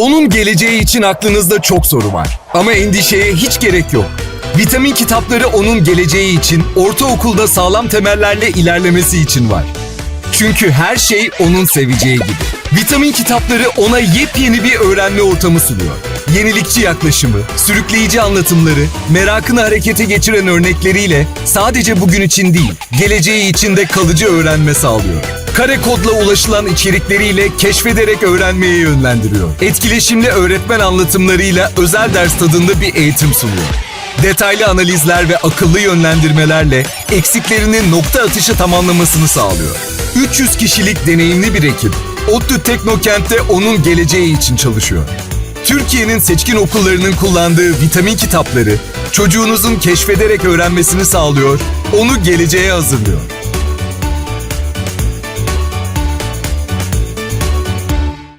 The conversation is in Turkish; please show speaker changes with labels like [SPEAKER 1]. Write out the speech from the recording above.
[SPEAKER 1] Onun geleceği için aklınızda çok soru var. Ama endişeye hiç gerek yok. Vitamin kitapları onun geleceği için ortaokulda sağlam temellerle ilerlemesi için var. Çünkü her şey onun seveceği gibi. Vitamin kitapları ona yepyeni bir öğrenme ortamı sunuyor. Yenilikçi yaklaşımı, sürükleyici anlatımları, merakını harekete geçiren örnekleriyle sadece bugün için değil, geleceği için de kalıcı öğrenme sağlıyor. Kare kodla ulaşılan içerikleriyle keşfederek öğrenmeye yönlendiriyor. Etkileşimli öğretmen anlatımlarıyla özel ders tadında bir eğitim sunuyor. Detaylı analizler ve akıllı yönlendirmelerle eksiklerini nokta atışı tamamlamasını sağlıyor. 300 kişilik deneyimli bir ekip ODTÜ Teknokent'te onun geleceği için çalışıyor. Türkiye'nin seçkin okullarının kullandığı vitamin kitapları çocuğunuzun keşfederek öğrenmesini sağlıyor, onu geleceğe hazırlıyor.